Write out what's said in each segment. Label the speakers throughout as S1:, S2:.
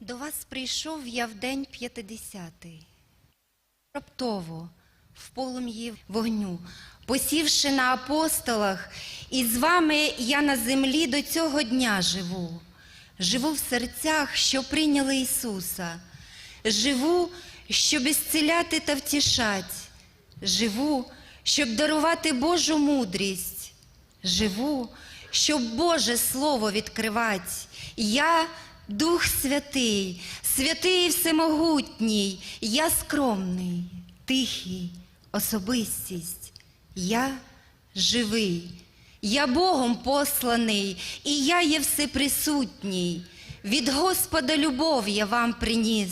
S1: До вас прийшов я в день п'ятидесятий. Раптово, в полум'ї вогню, посівши на апостолах, і з вами я на землі до цього дня живу. Живу в серцях, що прийняли Ісуса. Живу, щоб ісціляти та втішать. Живу, щоб дарувати Божу мудрість. Живу, щоб Боже Слово відкривати. Я Дух Святий, святий всемогутній, я скромний, тихий, особистість. Я живий, я Богом посланий, і я є всеприсутній. Від Господа любов я вам приніс.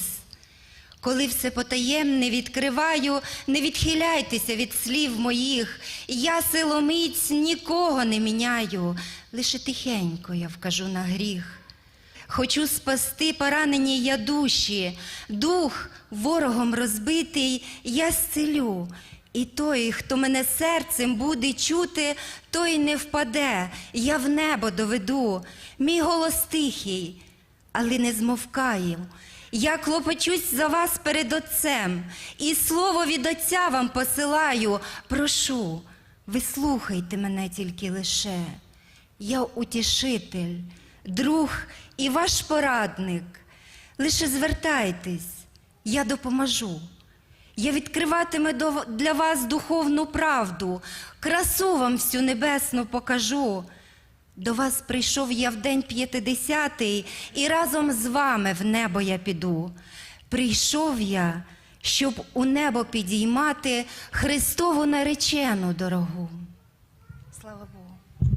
S1: Коли все потаємне відкриваю, не відхиляйтеся від слів моїх. Я силомиць нікого не міняю, лише тихенько я вкажу на гріх. Хочу спасти поранені я душі, дух ворогом розбитий, я зцілю. І той, хто мене серцем буде чути, той не впаде, я в небо доведу. Мій голос тихий, але не змовкаю. Я клопочусь за вас перед Отцем, і слово від Отця вам посилаю. Прошу, ви слухайте мене тільки лише. Я утішитель, друг і ваш порадник. Лише звертайтесь, я допоможу. Я відкриватиму для вас духовну правду, красу вам всю небесну покажу. До вас прийшов я в день п'ятидесятий, і разом з вами в небо я піду. Прийшов я, щоб у небо підіймати Христову наречену дорогу. Слава Богу.